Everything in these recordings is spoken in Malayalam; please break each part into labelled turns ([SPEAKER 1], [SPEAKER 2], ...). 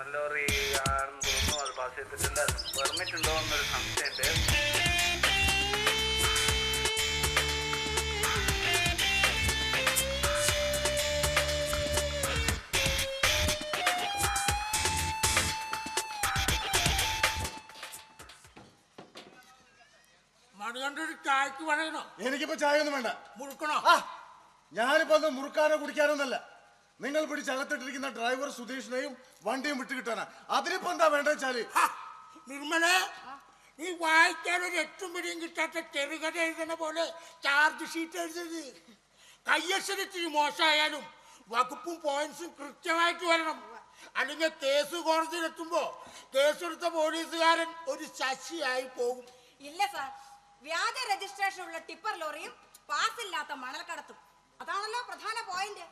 [SPEAKER 1] മണൽ ലോറി ആണെന്ന് തോന്നുന്നു. അത് പാസ് പെർമിറ്റ് ഉണ്ടോ എന്നൊരു സംശയമുണ്ട്.
[SPEAKER 2] മണികണ്ഠൊരു ചായക്ക് പറയണോ
[SPEAKER 3] എനിക്കിപ്പോ ചായ ഒന്നും വേണ്ട.
[SPEAKER 2] മുറുക്കണോ?
[SPEAKER 3] ഞാനിപ്പോ ഒന്ന് മുറുക്കാനോ കുടിക്കാനോ ഒന്നല്ല. നിങ്ങൾ പിടിച്ചകത്തിട്ടിരിക്കുന്ന ഡ്രൈവർ സുധീഷിനെയും വണ്ടിയും വിട്ടു കിട്ടാനാ അതിനിപ്പോ എന്താ വേണ്ട
[SPEAKER 2] വെച്ചാൽ നിർമ്മലേ നീ വായിക്കാൻ ഒരു എട്ടും പിടിയും കിട്ടാത്ത ചെറുകഥ എഴുതുന്ന പോലെ ചാർജ് ഷീറ്റ് എഴുതരുത് കയ്യക്ഷരത്തിന് മോശമായാലും വകുപ്പും പോയിന്റ്സും കൃത്യമായിട്ട് വരണം. അല്ലെങ്കിൽ കേസ് കോടതിയിലെത്തുമ്പോ കേസെടുത്ത പോലീസുകാരൻ ഒരു ശശിയായി പോകും.
[SPEAKER 4] ഇല്ല സാർ വ്യാജ രജിസ്ട്രേഷൻ ഉള്ള ടിപ്പർ ലോറിയും പാസ് ഇല്ലാത്ത മണൽ കടത്തും അതാണല്ലോ പ്രധാന പോയിന്റ്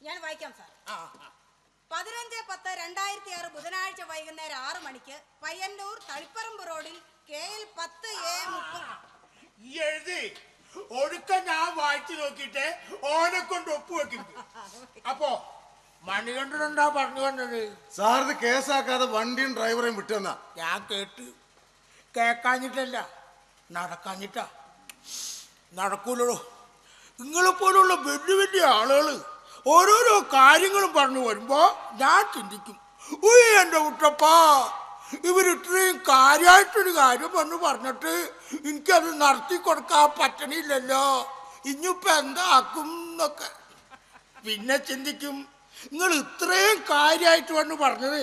[SPEAKER 4] ഞാൻ വായിക്കാം സാർ. പതിനഞ്ച് പത്ത് രണ്ടായിരത്തി ആറ് ബുധനാഴ്ച വൈകുന്നേരം ആറ് മണിക്ക് പയ്യന്നൂർ തളിപ്പറമ്പ് റോഡിൽ കെ എൽ പത്ത് എ
[SPEAKER 2] എഴുതി. ഒടുക്ക ഞാൻ വായിച്ചു നോക്കിയിട്ട് ഓനെ കൊണ്ട് ഒപ്പുവെക്കും അപ്പോ മണികണ്ഠനുണ്ടാ പറഞ്ഞു കണ്ടത്
[SPEAKER 3] സാർ ഇത് കേസാക്കാതെ വണ്ടിയും ഡ്രൈവറെയും വിട്ടു തന്നാ
[SPEAKER 2] ഞാൻ കേട്ട്. കേക്കാഞ്ഞിട്ടല്ല. നടക്കാഞ്ഞിട്ടാ. നടക്കൂലോ നിങ്ങളെ പോലുള്ള വലിയ വലിയ ആളുകൾ ഓരോരോ കാര്യങ്ങളും പറഞ്ഞു വരുമ്പോൾ ഞാൻ ചിന്തിക്കും ഉയ് എന്റെ കുട്ടപ്പാ ഇവർ ഇത്രയും കാര്യമായിട്ടൊരു കാര്യം പറഞ്ഞു പറഞ്ഞിട്ട് എനിക്കത് നടത്തി കൊടുക്കാൻ പറ്റണില്ലല്ലോ ഇനിയിപ്പോൾ എന്താക്കും എന്നൊക്കെ പിന്നെ ചിന്തിക്കും നിങ്ങൾ ഇത്രയും കാര്യമായിട്ട് വന്ന് പറഞ്ഞത്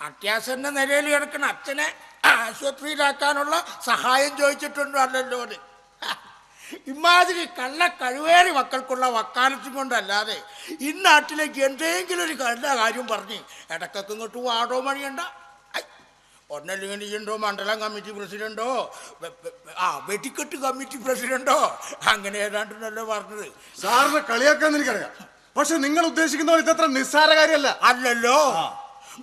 [SPEAKER 2] അത്യാസന്റെ നിലയിൽ കിടക്കുന്ന അച്ഛനെ ആശുപത്രിയിലാക്കാനുള്ള സഹായം ചോദിച്ചിട്ടുണ്ടോ അല്ലല്ലോ. ഇമാതിരി കള്ള കഴിവേറി മക്കൾക്കുള്ള വക്കാലത്തും കൊണ്ടല്ലാതെ ഈ നാട്ടിലേക്ക് എന്തെങ്കിലും ഒരു കള്ള കാര്യം പറഞ്ഞ് ഇടക്കൊക്കെ ഇങ്ങോട്ട് വാടോ മണിയണ്ട. ഒന്നല്ലെങ്കിൽ നീയുണ്ടോ മണ്ഡലം കമ്മിറ്റി പ്രസിഡന്റോ? ആ വെടിക്കെട്ട് കമ്മിറ്റി പ്രസിഡന്റോ? അങ്ങനെ ഏതാണ്ടെന്നല്ലോ പറഞ്ഞത്.
[SPEAKER 3] സാറിനെ കളിയാക്കാന്ന് എനിക്കറിയാം. പക്ഷെ നിങ്ങൾ ഉദ്ദേശിക്കുന്ന പോലെ ഇതത്ര നിസ്സാര കാര്യമല്ല.
[SPEAKER 2] അല്ലല്ലോ.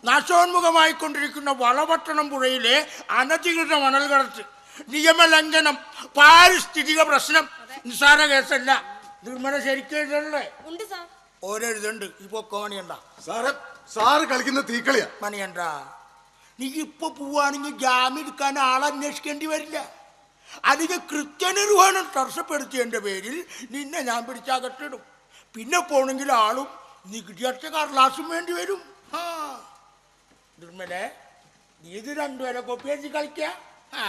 [SPEAKER 2] നാശോന്മുഖമായിക്കൊണ്ടിരിക്കുന്ന വളപട്ടണം പുഴയിലെ അനധികൃത മണൽ കടത്ത് നിയമലംഘനം പാരിസ്ഥിതിക പ്രശ്നം. നിസ്സാര കേസല്ല. നിർമ്മല ശരിക്കും എഴുതണല്ലേ?
[SPEAKER 4] ഉണ്ട് സാർ.
[SPEAKER 2] ഓരെഴുതുണ്ട്. ഇപ്പൊ കോണിയണ്ട.
[SPEAKER 3] സാറ് സാറ് കളിക്കുന്ന തീക്കളിയാ.
[SPEAKER 2] മണിയണ്ട. നീ ഇപ്പൊ പോവാണെങ്കിൽ ജാമ്യം എടുക്കാൻ ആളെ അന്വേഷിക്കേണ്ടി വരില്ല. അധികം കൃത്യനിർവഹണം തടസ്സപ്പെടുത്തിയതിന്റെ പേരിൽ നിന്നെ ഞാൻ പിടിച്ചകട്ടിടും പിന്നെ പോണെങ്കിൽ ആളും നികുതിയടച്ച കടലാസും വേണ്ടി വരും. ആ നിർമ്മലെ നീ ഇത് രണ്ടുപേരെ കോപ്പി വെച്ച് കളിക്ക. ആ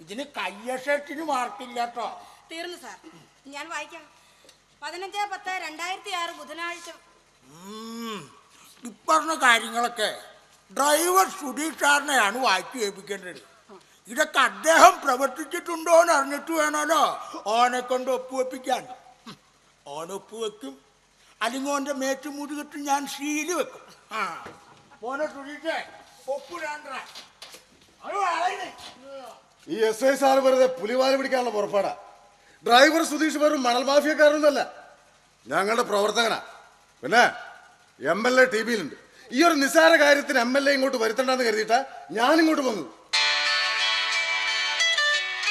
[SPEAKER 2] ഇതിന് കയ്യഷട്ടിന് മാർക്കില്ല കേട്ടോ
[SPEAKER 4] തീർന്നു സാർ. ഞാൻ വായിക്കാം. പതിനഞ്ച് പത്ത് രണ്ടായിരത്തി ആറ് ബുധനാഴ്ച
[SPEAKER 2] ഇപ്പറഞ്ഞ കാര്യങ്ങളൊക്കെ ഡ്രൈവർ സുധീഷ് സാറിനെയാണ് വായിച്ചു ഏൽപ്പിക്കേണ്ടത്. ഇതൊക്കെ അദ്ദേഹം പ്രവർത്തിച്ചിട്ടുണ്ടോ എന്ന് അറിഞ്ഞിട്ട് വേണമല്ലോ ഓനെ കൊണ്ട് ഒപ്പുവെപ്പിക്കാൻ. ഓനൊപ്പ് വെക്കും അല്ലെങ്കിൽ ഓന്റെ കെട്ട് ഞാൻ ശീലി വെക്കും. ആ. ഓനെ സുധീഷേ ഒപ്പിടാണ്ട
[SPEAKER 3] ഈ എസ് ഐ സാറ് വെറുതെ പുലിവാൽ പിടിക്കാനുള്ള പുറപ്പാടാ. ഡ്രൈവർ സുധീഷ് വെറും മണൽ മാഫിയക്കാരനൊന്നല്ല ഞങ്ങളുടെ പ്രവർത്തകനാ. പിന്നെ എം എൽ എ ടി വിയിലുണ്ട് ഈ ഒരു നിസ്സാര കാര്യത്തിന് എം എൽ എ ഇങ്ങോട്ട് വരുത്തണ്ടെന്ന് കരുതിയിട്ടാ ഞാൻ ഇങ്ങോട്ട് വന്നു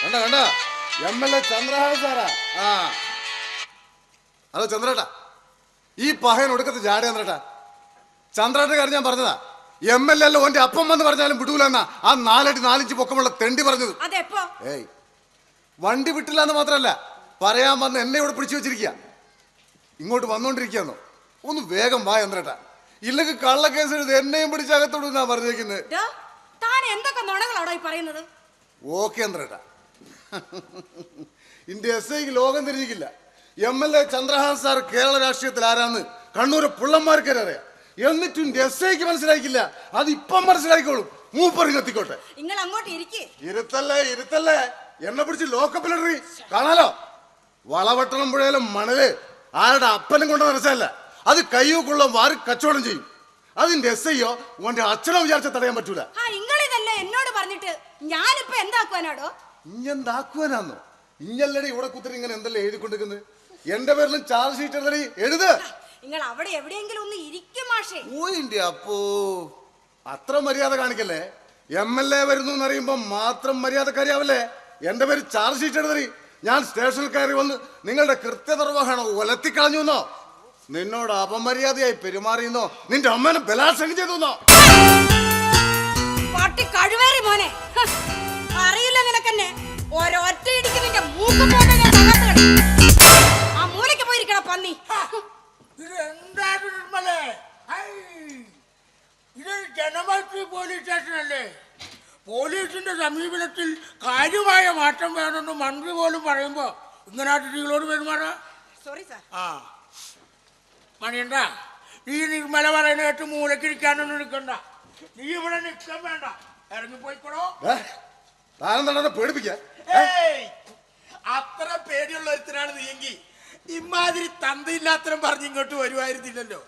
[SPEAKER 3] കണ്ട കണ്ട? എം എൽ എ ചന്ദ്രഹാസ് സാറാ. ആ. ഹലോ ചന്ദ്രേട്ടാ. ഈ പഹയൻ ഒടുക്കത്ത് ജാട ചന്ദ്രേട്ടാ. കാര്യം ഞാൻ പറഞ്ഞതാ. എം എൽ എ ഓന്റെ അപ്പം വന്ന് പറഞ്ഞാലും വിടൂലെന്ന. ആ നാലടി നാലിഞ്ച് പൊക്കമുള്ള തെണ്ടി പറഞ്ഞത്.
[SPEAKER 4] അതെപ്പോ
[SPEAKER 3] ഏയ്. വണ്ടി വിട്ടില്ല എന്ന് മാത്രമല്ല പറയാൻ വന്ന് എന്നെ ഇവിടെ പിടിച്ചു വെച്ചിരിക്കുക ഇങ്ങോട്ട് വന്നോണ്ടിരിക്കുകയെന്നോ ഒന്ന് വേഗം വാ എന്നിട്ട ഇല്ലെങ്കിൽ കള്ളക്കേസ് എഴുതി എന്നെയും പിടിച്ച് ഞാൻ പറഞ്ഞേക്കുന്നത്
[SPEAKER 4] താൻ എന്തൊക്കെ നുണകളാണോ ഈ പറയുന്നത്?
[SPEAKER 3] ഓക്കെ എന്നിട്ട ഇന്ത്യ എസ് ഐക്ക് ലോകം തിരിഞ്ഞിക്കില്ല M L A Chandrahas sir Kerala രാഷ്ട്രീയത്തിൽ ആരാന്ന് കണ്ണൂരെ പുള്ളന്മാർക്ക് അറിയാം. എന്നിട്ടും രസയ്ക്ക് മനസ്സിലാക്കില്ല അത് ഇപ്പം മനസ്സിലാക്കിക്കോളും മൂപ്പറി കത്തിക്കോട്ടെ.
[SPEAKER 4] നിങ്ങൾ അങ്ങോട്ട് ഇരിക്കേ.
[SPEAKER 3] ഇരുത്തല്ലേ ഇരുത്തല്ലേ. എന്നെ പിടിച്ച് ലോക്കപ്പിലിടറി കാണാലോ? വളവട്ടണം പുഴയിലെ മണൽ ആരുടെ അപ്പനും കൊണ്ട് നിറച്ചല്ല അത് കയ്യൂക്കുള്ള വാരി കച്ചവടം ചെയ്യും. അതിന്റെ എസ് ഐയോ ഓന്റെ അച്ഛനോ വിചാരിച്ച തടയാൻ പറ്റൂല.
[SPEAKER 4] ആ എന്നോട് പറഞ്ഞിട്ട് ഞാനിപ്പോ എന്താക്കുവാനാടോ?
[SPEAKER 3] ഇഞ്ഞെന്താക്കുവാനാന്നോ? ഇഞ്ഞല്ലടി ഇവിടെ കുത്തിരി ഇങ്ങനെ എന്തല്ലേ എഴുതിക്കൊണ്ടിരിക്കുന്നത് എന്റെ പേരിലും ചാർജ് ഷീറ്റ് എഴുതി. എഴുത്
[SPEAKER 4] നിങ്ങൾ അവിടെ എവിടെയെങ്കിലും ഒന്ന് ഇരിക്കും മാഷേ.
[SPEAKER 3] ഓയിന്റെ അപ്പോ. അത്ര മര്യാദ കാണിക്കല്ലേ? എം എൽ എ വരുന്നു എന്നറിയുമ്പോ മാത്രം മര്യാദക്കാരിയാവല്ലേ? എന്റെ പേര് ചാർജ് ഷീറ്റ് എടുത്തറി ഞാൻ സ്റ്റേഷനിൽ കയറി വന്ന് നിങ്ങളുടെ കൃത്യനിർവഹണം ഒലത്തിക്കളഞ്ഞു എന്നോ നിന്നോട് അപമര്യാദയായി പെരുമാറിയെന്നോ? നിന്റെ അമ്മനെ ബലാത്സംഗം ചെയ്തു
[SPEAKER 2] സമീപനത്തിൽ കാര്യമായ മാറ്റം വേണമെന്ന് മന്ത്രി പോലും പറയുമ്പോ ഇങ്ങനെ അതിഥികളോട് പെരുമാറാ?
[SPEAKER 4] സോറി സാർ
[SPEAKER 2] ആ. മണിയണ്ട നീ നിർമ്മല പറയുന്ന കേട്ട് മൂലക്കിരിക്കാനൊന്നും നിൽക്കണ്ട. നീ ഇവിടെ നിൽക്കാൻ വേണ്ട. ഇറങ്ങിപ്പോയിക്കോളോ?
[SPEAKER 3] താനെന്താണ്
[SPEAKER 2] പേടിപ്പിക്കാ? അത്ര പേടിയുള്ള ഒരുത്തനാണ് നീയെങ്കി ഇമാതിരി തന്തയില്ലാത്തരം പറഞ്ഞ് ഇങ്ങോട്ട് വരുമായിരുന്നില്ലല്ലോ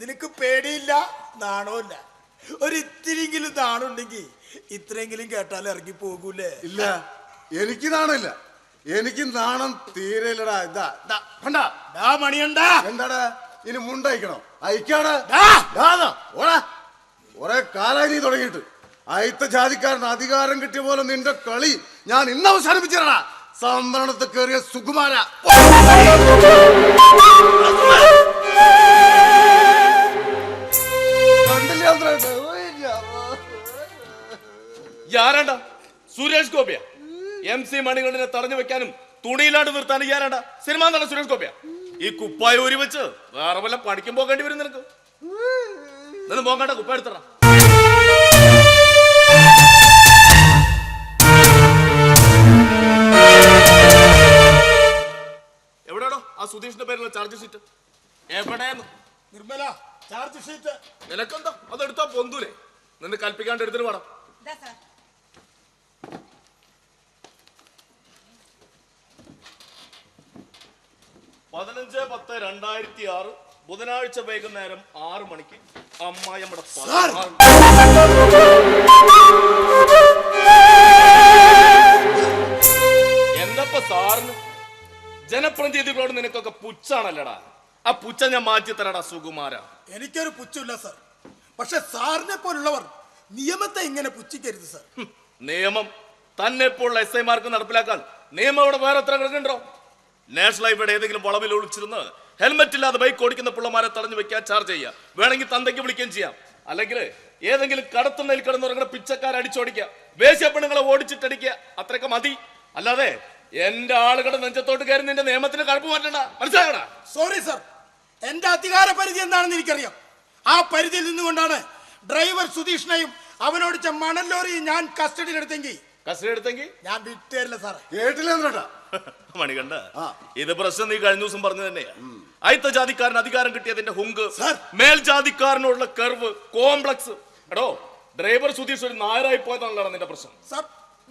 [SPEAKER 2] നിനക്ക് പേടിയില്ല നാണമില്ല ഒരു ഇത്തിരിയെങ്കിലും നാണുണ്ടെങ്കിൽ ഇത്രയെങ്കിലും കേട്ടാൽ ഇറങ്ങി പോകൂലേ?
[SPEAKER 3] ഇല്ല. എനിക്ക് നാണില്ല എനിക്ക് നാണം തീരെയില്ലടാ. ഇതാ കണ്ടാ?
[SPEAKER 2] ഡാ മണിയണ്ടാ
[SPEAKER 3] എന്താടാ? ഇനി മുണ്ടയക്കണോ അയക്കാടാ! ഓടാ. കുറെ കാലായി നീ തുടങ്ങിയിട്ട്. അയത്ത ജാതിക്കാരൻ അധികാരം കിട്ടിയ പോലെ നിന്റെ കളി ഞാൻ ഇന്ന് അവസാനിപ്പിച്ചിരണ സംവരണത്തിൽ കയറിയ സുകുമാര. കണ്ടില്ല.
[SPEAKER 5] യാരണ്ട? സുരേഷ് ഗോപിയ. എം സി മണികണ്ഠനെ തടഞ്ഞു വെക്കാനും തുണിയിലാണ്ട് നിർത്താനും ആരാണ്ട സിനിമാ നടൻ സുരേഷ് ഗോപിയ. ഈ കുപ്പായ ഊരി വെച്ച് വേറെ വല്ല പണിക്കും പോകേണ്ടി വരും നിനക്ക്. നിന്ന് പോകണ്ട കുപ്പ എടുത്തറ എവിടെയാണോ ആ സുധീഷിന്റെ പേരുള്ള ചാർജ് ഷീറ്റ് എവിടെയെന്ന്?
[SPEAKER 2] നിർമ്മല ചാർജ് ഷീറ്റ്
[SPEAKER 5] നിനക്കെന്താ? അതെടുത്താ പൊന്തൂലേ. നിന്ന് കൽപ്പിക്കാണ്ട് എടുത്തിട്ട് വേണം
[SPEAKER 4] ഇതാ സാർ
[SPEAKER 5] പതിനഞ്ച് പത്ത് രണ്ടായിരത്തി ആറ് ബുധനാഴ്ച വൈകുന്നേരം ആറ് മണിക്ക് അമ്മായിയമ്മയുടെ എന്തപ്പ സാറിന്? ജനപ്രതിനിധികളോട് നിനക്കൊക്കെ പുച്ഛാണല്ലടാ? ആ പുച്ഛ ഞാൻ മാറ്റി തരടാ സുകുമാര.
[SPEAKER 2] എനിക്കൊരു പുച്ഛമില്ല സാർ. പക്ഷെ സാറിനെ പോലുള്ളവർ നിയമത്തെ ഇങ്ങനെ പുച്ഛിക്കരുത് സാർ.
[SPEAKER 5] നിയമം തന്നെ ഇപ്പോൾ എസ് ഐമാർക്ക് നടപ്പിലാക്കാൻ. നിയമം ഇവിടെ വേറെ എത്ര കിടക്കണ്ടോ നാഷണൽ ഹൈവേയുടെ ഏതെങ്കിലും വളവിൽ ഒളിച്ചിരുന്ന് ഹെൽമെറ്റ് ഇല്ലാതെ ബൈക്ക് ഓടിക്കുന്ന പിള്ളമാരെ തടഞ്ഞു വെക്കാൻ ചാർജ് ചെയ്യാം വേണമെങ്കിൽ തന്തയ്ക്ക് വിളിക്കുകയും ചെയ്യാം. അല്ലെങ്കിൽ ഏതെങ്കിലും കടത്തുന്നതിൽ കിടന്നുറങ്ങുന്ന പിച്ചക്കാരെ അടിച്ചോടിക്കുക. വേശ്യ പെണ്ണുങ്ങളെ ഓടിച്ചിട്ടടിക്കുക. അത്രയൊക്കെ മതി. അല്ലാതെ എന്റെ ആളുകളുടെ നെഞ്ചത്തോട്ട് കയറി നിന്റെ നിയമത്തിന് കഴപ്പ് മാറ്റണ്ട. മനസ്സിലാകണ
[SPEAKER 2] സോറി സർ എന്റെ അധികാര പരിധി എന്താണെന്ന് എനിക്കറിയാം. ആ പരിധിയിൽ നിന്നുകൊണ്ടാണ് ഡ്രൈവർ സുധീഷിനെയും അവനോടിച്ച മണൽ ലോറിയും ഞാൻ കസ്റ്റഡിയിൽ എടുത്തെങ്കിൽ
[SPEAKER 5] കസ്റ്റഡി എടുത്തെങ്കിൽ
[SPEAKER 2] ഞാൻ വിട്ടേരില്ല സാറേ
[SPEAKER 3] കേട്ടില്ലേ ആ.
[SPEAKER 5] ഇത് പ്രശ്നം നീ കഴിഞ്ഞ ദിവസം പറഞ്ഞു തന്നെയാ. അയിത്ത ജാതിക്കാരൻ അധികാരം കിട്ടിയതിന്റെ ഹുങ്ക്
[SPEAKER 2] മേൽജാതിക്കാരനോടുള്ള
[SPEAKER 5] മേൽജാതിക്കാരനുള്ള കർവ് കോംപ്ലക്സ്. എടോ ഡ്രൈവർ സുധീഷ് ഒരു നായരായി പോയതാണല്ലോ നിന്റെ പ്രശ്നം.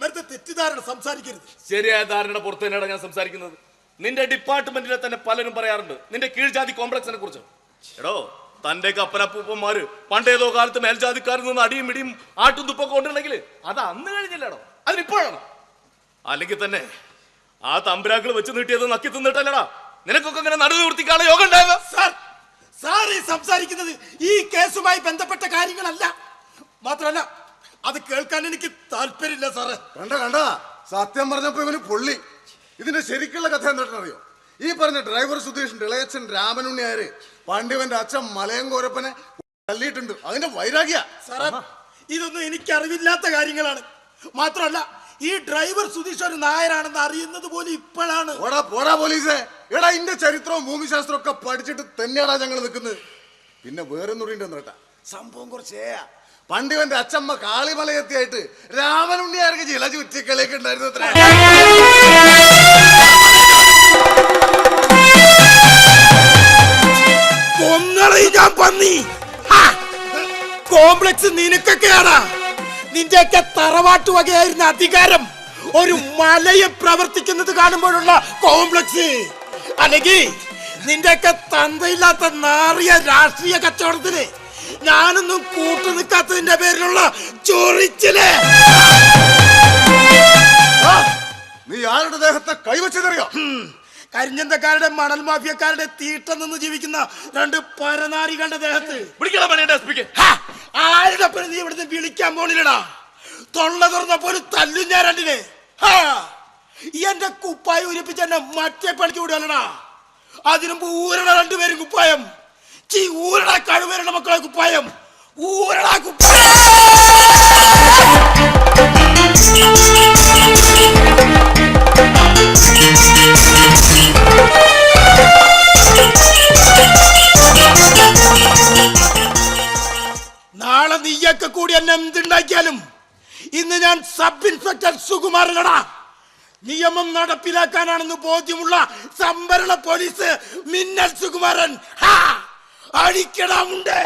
[SPEAKER 2] വെറുതെ തെറ്റിദ്ധാരണ സംസാരിക്കരുത്.
[SPEAKER 5] ശരിയായ ധാരണയുടെ പുറത്ത് തന്നെയാണ് ഞാൻ സംസാരിക്കുന്നത്. നിന്റെ ഡിപ്പാർട്ട്മെന്റിലെ തന്നെ പലരും പറയാറുണ്ട് നിന്റെ കീഴ്ജാതി കോംപ്ലക്സിനെ കുറിച്ച്. എടോ തന്റെ കപ്പനപ്പൂപ്പന്മാര് പണ്ടേതോ കാലത്ത് മേൽജാതിക്കാരിൽ നിന്ന് അടിയും ഇടിയും ആട്ടും തുപ്പൊക്കെ കൊണ്ടുണ്ടെങ്കിൽ അത് അന്ന് കഴിഞ്ഞില്ലടോ. അതിനിപ്പോഴാണ്. അല്ലെങ്കിൽ തന്നെ ആ തമ്പുരാക്കൾ വെച്ച് നീട്ടിയത് നക്കി തിന്നിട്ടല്ലടാ. നിനക്കൊക്കെ ഇങ്ങനെ നടുവ് നിർത്തിക്കാനുള്ള യോഗം ഉണ്ടാകുക
[SPEAKER 2] സാർ സാർ ഈ സംസാരിക്കുന്നത് ഈ കേസുമായി ബന്ധപ്പെട്ട കാര്യങ്ങളല്ല. മാത്രമല്ല അത് കേൾക്കാൻ എനിക്ക് താല്പര്യമില്ല സാറേ.
[SPEAKER 3] കണ്ട കണ്ട. സത്യം പറഞ്ഞപ്പോ ഇവന് പൊള്ളി. ഇതിന്റെ ശരിക്കുള്ള കഥ എന്താണെന്നറിയോ? ഈ പറഞ്ഞ ഡ്രൈവർ സുധീഷിന്റെ ഇളയച്ചൻ രാമനുണ്ണിയാര് പാണ്ഡ്യവന്റെ അച്ഛൻ മലയങ്കോരപ്പനെ തള്ളിയിട്ടുണ്ട്. അതിന്റെ വൈരാഗ്യ.
[SPEAKER 2] സാറേ ഇതൊന്നും എനിക്ക് അറിവില്ലാത്ത കാര്യങ്ങളാണ്. മാത്രമല്ല ഈ ഡ്രൈവർ സുധീഷ് ഒരു നായരാണെന്ന് അറിയുന്നത് പോലും ഇപ്പോഴാണ്.
[SPEAKER 3] ഓടാ പോടാ പോലീസേ. എടാ ഇന്റെ ചരിത്രവും ഭൂമിശാസ്ത്രവും ഒക്കെ പഠിച്ചിട്ട് തന്നെയാടാ ഞങ്ങൾ നിൽക്കുന്നത്. പിന്നെ വേറെ നുടിയുണ്ട് കേട്ടാ സംഭവം കുറച്ചേ പണ്ടിവന്റെ അച്ഛമ്മ കാളിമലയെത്തിയായിട്ട് രാമനുണ്ണിയാർക്ക് ചില ചുറ്റിക്കളിയൊക്കെ ഉണ്ടായിരുന്നു അത്രേ.
[SPEAKER 2] പന്നി! കോംപ്ലക്സ് നിനക്കൊക്കെയാടാ. നിന്റെയൊക്കെ തറവാട്ട് വകയായിരുന്ന അധികാരം ഒരു മലയെ പ്രവർത്തിക്കുന്നത് കാണുമ്പോഴുള്ള കോംപ്ലക്സ് അല്ലെങ്കിൽ നിന്റെയൊക്കെ തന്തയില്ലാത്ത നാറിയ രാഷ്ട്രീയ കച്ചവടത്തിന് ഞാനൊന്നും കൂട്ടു നിൽക്കാത്തതിന്റെ പേരിലുള്ള
[SPEAKER 3] ചൊറിച്ചിൽ. നീ ആരുടെ ദേഹത്തെ കൈവച്ചതറിയോ?
[SPEAKER 2] കരിഞ്ഞന്തക്കാരുടെ മണൽ മാഫിയക്കാരുടെ തീട്ടം നിന്ന് ജീവിക്കുന്ന രണ്ട് പരനാരികളുടെ ദേഹത്ത്.
[SPEAKER 5] പിടിക്കണം!
[SPEAKER 2] ആരുടെ നീ ഇവിടുന്ന് വിളിക്കാൻ പോണില്ലടാ. തൊള്ള തുറന്നപ്പോൾ തല്ലും ഞാൻ രണ്ടിനെ. എന്റെ കുപ്പായം ഉരിപ്പിച്ച് എന്നെ മറ്റേ പണിക്ക് വിടുകയല്ലടാ. അതിനും ഊരണ രണ്ടുപേരും കുപ്പായം. ചീ ഊരണ കഴിവേരുടെ മക്കളെ കുപ്പായം. ഊരണ കുപ്പായം. നിയമം നടപ്പിലാക്കാനാണെന്ന് ബോധ്യമുള്ള സംവരണ പോലീസ് മിന്നൽ സുകുമാരൻ. അടിക്കണമുണ്ട്